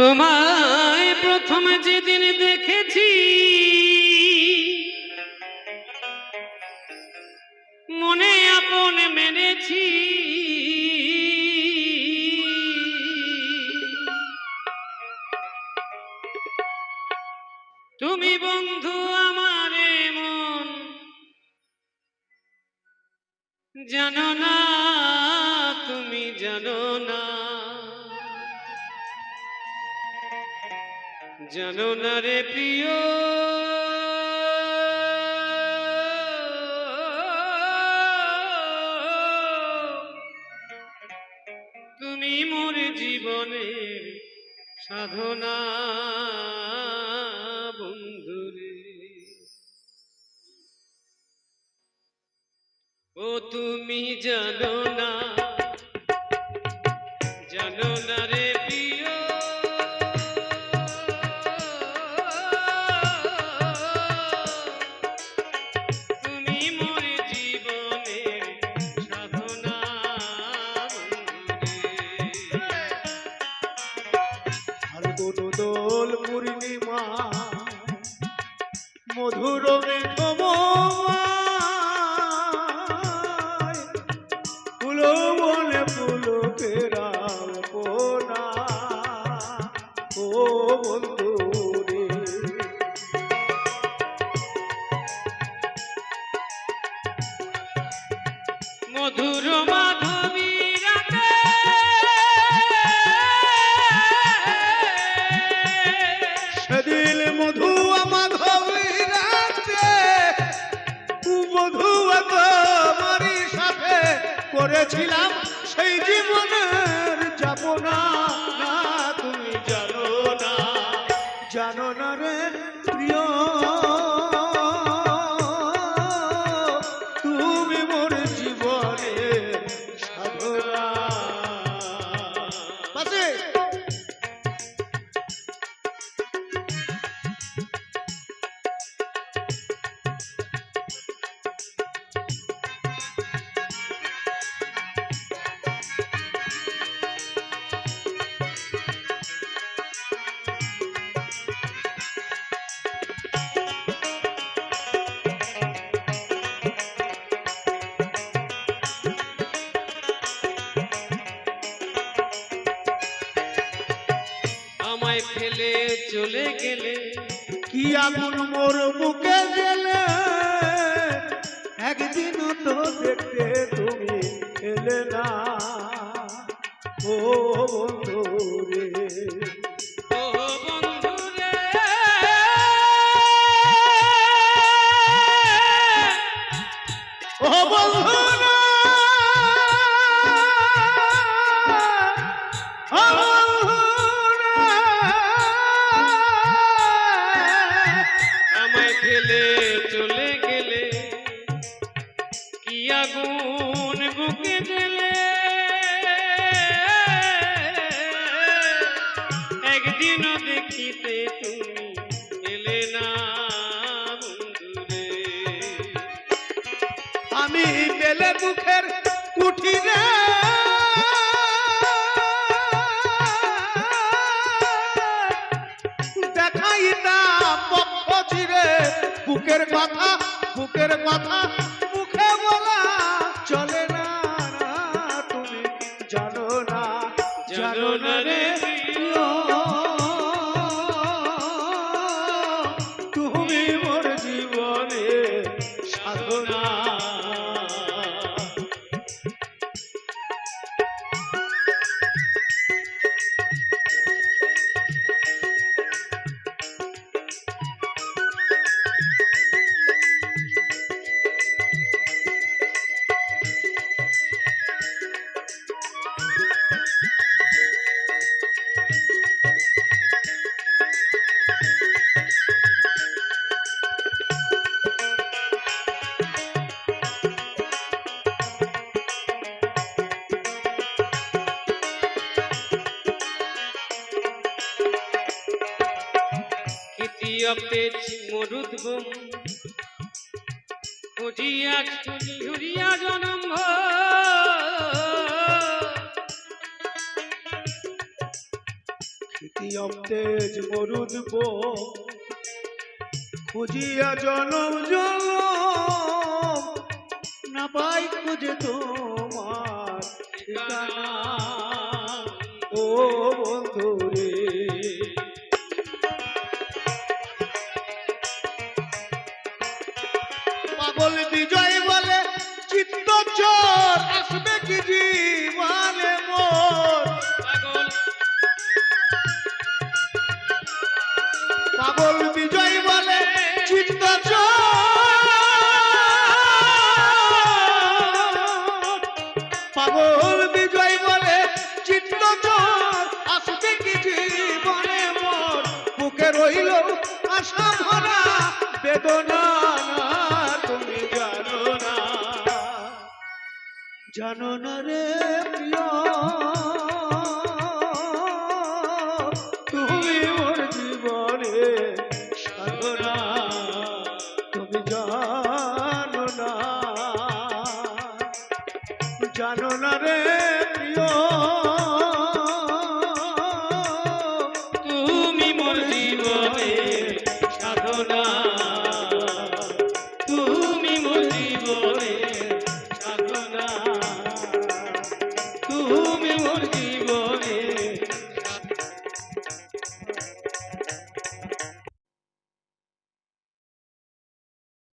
তোমায় প্রথম যেদিন দেখেছি, মনে আপন মেনেছি। তুমি বন্ধু আমার মন জানো না, তুমি জানো না। জানো না রে প্রিয়। তুমি মোর জীবনের সাধনা বন্ধুরে ও তুমি জানো না জানো না রে মধুর মাধবী তোমারই সাথে করেছিলাম সেই জীবনের ফেলে চলে গেলে কি আগুন মোর বুকে গেলে? একদিন তো দেখতে তুমি এলে না। ও বন্ধু পেলে দুঃখের কুঠিরে দেখাইতাম পক্ষ চিরে বুকের কথা বুকের কথা খেতিয়কে মরুদ গুম। খুঁজিয়া খুঁজি হুরিয়া জনম তেজ মরুদ খুঁজিয়া জনম জনম। না পাই খুঁজে তোমার পাগল বিজয় বলে, চিত্ত চোর, আসবে কি জীবনে মোর? পাগল, বিজয় বলে, চিত্ত চোর। পাগল, বিজয় বলে, চিত্ত চোর, আসবে কি জীবনে মোর? বুকে রইল আশা ভরা বেদনা। জানো না রে প্রিয়।